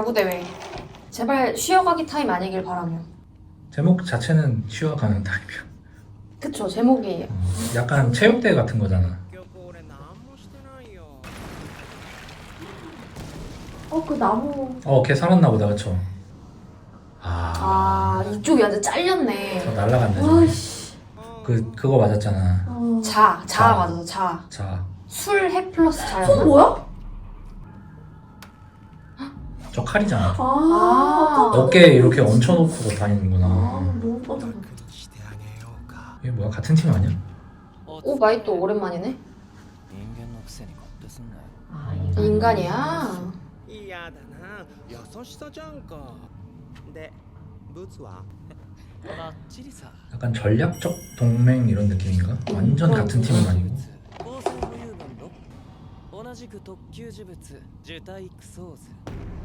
야구대회. 제발 쉬어가기 타임 아니길 바라며. 제목 자체는 쉬어가는 타입이야. 그쵸, 제목이. 어, 약간 체육대회 같은 거잖아. 어, 그 나무. 어, 걔 살았나 보다, 그쵸? 아, 아, 이쪽이 완전 잘렸네. 날라갔네. 와씨. 그, 그거 맞았잖아. 자, 자, 자. 맞아서 자. 자, 술 해 플러스 자였나? 뭐야? 저 칼이잖아. 아, 아. 어깨에 이렇게 얹혀놓고 아 다니는구나. 너무 깜짝이야 してあげようか 이게 뭐야? 같은 팀 아니야? 오 마이 또 오랜만이네. 人間のくせにコップすんなよ 아 인간이야. 嫌だな優しさじゃんかでブツはバッチリさ 약간 전략적 동맹 이런 느낌인가? 완전 같은 팀은 아니고. 光線浮遊分6同じく特級呪物受体クソーズ1番から3番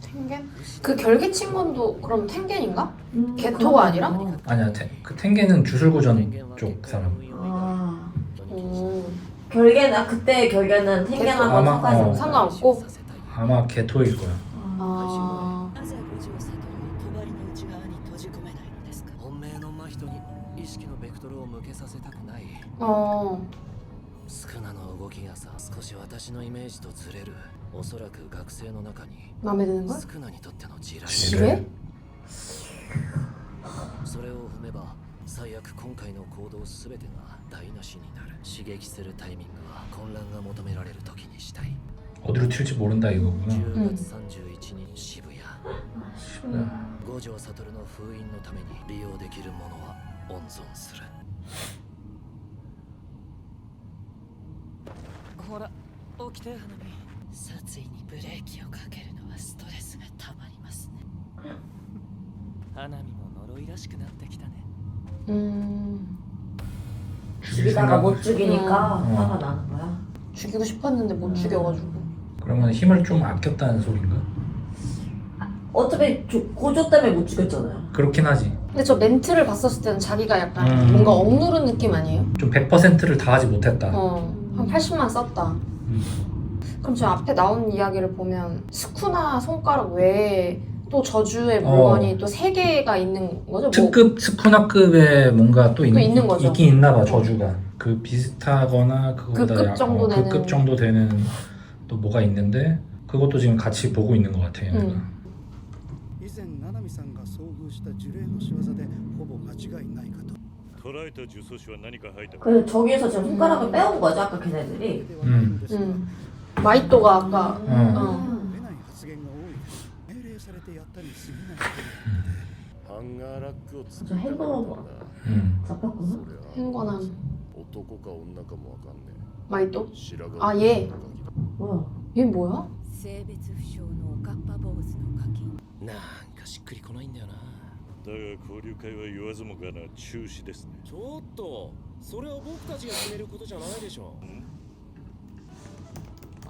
탱겐? 그 결계 친건도 그럼 탱겐인가? 음, 개토가 아니라? 그런가 봐. 아니야, 테, 그 탱게는 주술고전 쪽 사람. 아 음. 결계는 그때 결계는 탱겐하고 아마, 상관이 어. 없어 상관없고? 아마 개토일 거야. 아. なぜ五条悟を帳の内側に閉じ込めないのですか本命の真人に意識のベクトルを向けさせたくない 어. スクナの動きがさ少し私のイメージとずれる おそらく学生の中に 마음에 드는 거야? スクナにとっての地雷 지뢰? それを踏めば最悪今回の行動全てが台無しになる刺激するタイミングは混乱が求められる時にしたい 어디로 튈지 모른다 이거구나. 10月31日渋谷 음. 五条悟の封印のために利用できるものは温存するほら起きて花見 殺意にブレーキをかけるのはストレスがたまりますね花見も呪いらしくなってきたね 음. 죽일 죽이다가 생각. 못 죽이니까 음. 화가 나는 거야 죽이고 싶었는데 못 죽여가지고. 그러면 힘을 좀 아꼈다는 소린가? 어차피 조- 고조 때문에 못 죽였잖아요 그렇긴 하지. 근데 저 멘트를 봤었을 때는 자기가 약간 음. 뭔가 억누른 느낌 아니에요? 좀 100%를 다 하지 못했다. 어. 한 80만 썼다. 음. 그럼 저 앞에 나온 이야기를 보면 스쿠나 손가락 외에 또 저주의 어. 물건이 또 세 개가 있는 거죠? 뭐 특급 스쿠나급에 뭔가 또 있, 있는 거죠. 있긴 있나 봐 저주가. 그 비슷하거나 그거보다 그 급 약- 정도 어, 되는. 그 급 정도 되는 또 뭐가 있는데 그것도 지금 같이 보고 있는 것 같아. 얘네가. 음. 以前七海さんが遭遇した呪霊の仕業でほぼ間違いないかと捕らえた呪詛師は何か入ったか 그래서 저기에서 지금 손가락을 음. 빼온 거죠 아까 걔네들이 ではないんですが、 음. 마이토가 아까 어. う 出ない発言が多いです命令されてやったに過ぎないハンガーラックを作 저 햄버거 음. 잡혔구나 そりゃ 행건한 男か女かもわかんね 마이토? え白 아, 얘. 뭐야 얘 뭐야? 性別不詳のおかっぱ坊主の課金なんかしっくりこないんだよなだが交流会は言わずもがな中止ですねちょっとそれは僕たちが決めることじゃないでしょ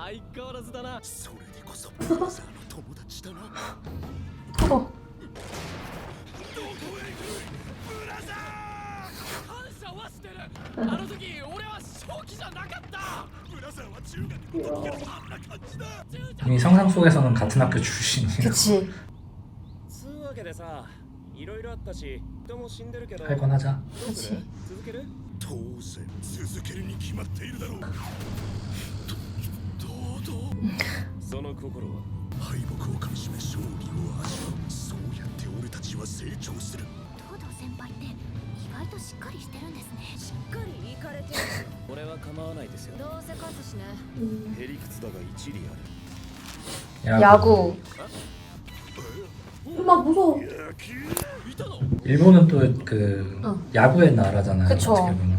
相変わらずだなそれでこそブラザーの友達だな 어. 感謝はしてるあの時俺は正気じゃなかったブラザーは中学の時からあんな感じだ 이미 상상 속에서는 같은 학교 출신이야. 그치. つうわけでさいろいろあったし人も死んでるけど 할 건 하자. どうする続ける当然続けるに決まっているだろうど堂々 その心は敗北をかみしめ勝利を味わうそうやって俺たちは成長するただ 先輩って意外としっかりしてるんですねしっかりいかれてる俺は構わないですよどうせ勝つしね 음. へりくつだが一理ある 야구. 야구. 막 무서워. 일본은 또 그 어. 야구의 나라잖아요. 그쵸. 어떻게 보면.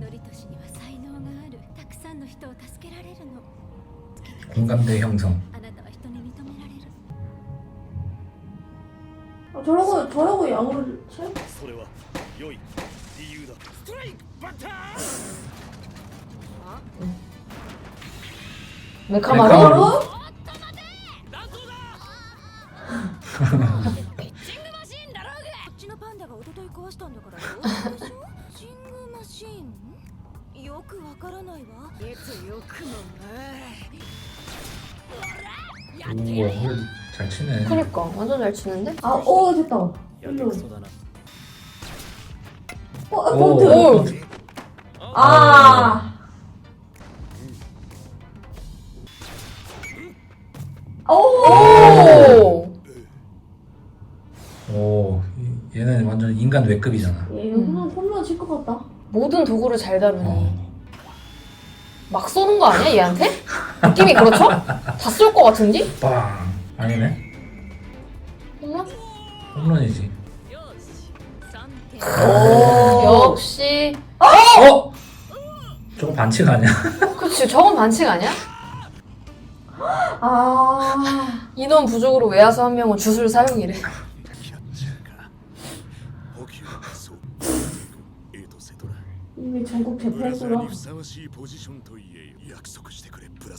ノリトシには才能があるたくさんの人を助けられるの 공감대 형성. あなたは人に認められる 아, 저러고 저러고 야구를 쳐? それは良い理由だストライクバッター 메카마루? 메카마루? ピ 안 오, 돼. 오늘 잘 치네. 그러니까 완전 잘 치는데? 아, 어, 음. 어, 어, 오 됐다. 일로. 어, 아, 오. 아. 오. 오. 오, 얘는 완전 인간 외급이잖아. 그냥 폼로 칠것 같다. 모든 도구를 잘 다루네. 어. 막 쏘는 거 아니야 얘한테? 느낌이 그렇죠? 다 쏠 것 같은데? 빵. 아니네. 홈런? 홈런이지. よし3点 오. 역시. 어? 저거 반칙 아니야? 그치, 저건 반칙 아니야? 아. 인원 부족으로 외야수 한 명은 주술 사용이래. キャッチャーか補給はそうエトセトラ 이미 전국 ブラザー 재패스로 にふさわしいポジションと言えよ約束 してくれブラ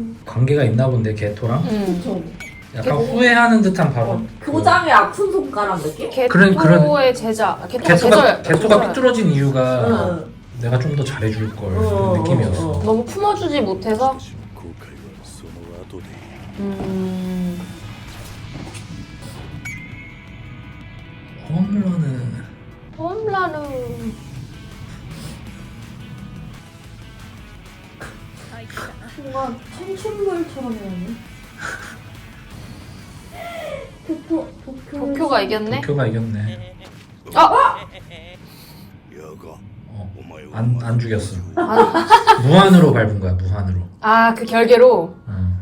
관계가 있나 본데, 개토랑? 음. 그쵸. 약간 후회하는 듯한 발언. 어, 교장의 아픈 손가락 느낌? 개토의 그런- 그런- 제자. 아, 개토가 개토가, 제자. 개토가 삐뚤어진 이유가 응. 내가 좀 더 잘해줄 걸 어, 느낌이었어. 어, 어. 너무 품어주지 못해서 私の後悔はその後で 음... 홈런은 홈라루 뭔가 청춘물처럼 해야 도쿄, 도쿄. 도쿄가 이겼네? 도쿄가 이겼네. 아! 어, 안, 안 죽였어. 아. 무한으로 밟은 거야, 무한으로. 아, 그 결계로? 응.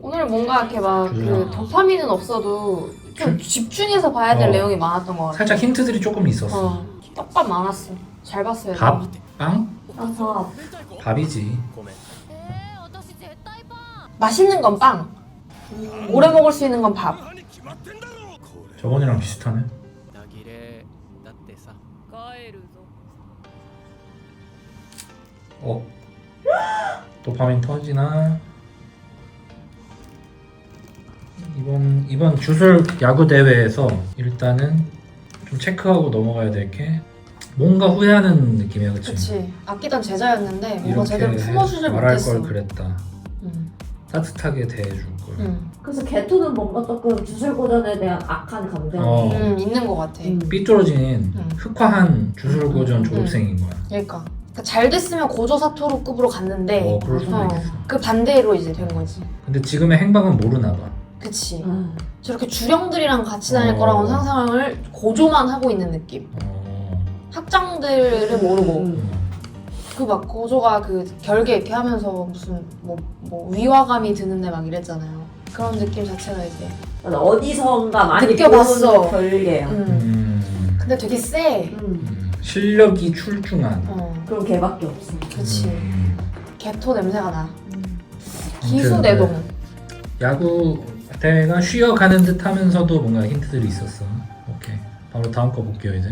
오늘 뭔가 이렇게 막 그 도파민은 없어도 좀 그 집중해서 봐야 될 어. 내용이 많았던 것 같아. 살짝 힌트들이 조금 있었어. 어, 떡밥 많았어. 잘 봤어요. 밥? 빵? 아, 저 밥이지. 맛있는 건 빵. 오래 먹을 수 있는 건 밥. に決まってんだろこれ 저번이랑 비슷하네. ダギレだってさ帰るぞ 어? 도파민 터지나? 이번 이번 주술 야구 대회에서 일단은 좀 체크하고 넘어가야 될 게 뭔가 후회하는 느낌이야, 그치? 그치. 아끼던 제자였는데 뭔가 이렇게 제대로 품어주질 말할 못했어. 걸 그랬다. 음. 따뜻하게 대해줄 거야. 음, 그래서 개토는 뭔가 조금 주술 고전에 대한 악한 감정이 어. 음, 있는 것 같아. 음. 삐뚤어진 음. 흑화한 주술고전 음. 졸업생인 거야. 그러니까. 그러니까 잘 됐으면 고조사토로급으로 갔는데 어, 그럴 수도 어. 있어. 그 반대로 이제 된 거지. 근데 지금의 행방은 모르나 봐. 그치. 아, 저렇게 주령들이랑 같이 다닐 어. 거라고 상상을 고조만 하고 있는 느낌. 어. 학장들을 모르고 음. 그 막 고조가 그 결계 이렇게 하면서 무슨 뭐, 뭐 위화감이 드는데 막 이랬잖아요. 그런 느낌 자체가 이제. 어디선가 많이 느껴봤어. 본 결계야. 음. 음. 근데 되게 세. 음. 음. 실력이 출중한. 어, 그럼 걔밖에 없어. 그치. 음. 개토 냄새가 나. 음. 기수 아무튼 내동. 야구 대회가 쉬어가는 듯 하면서도 뭔가 힌트들이 있었어. 오케이. 바로 다음 거 볼게요 이제.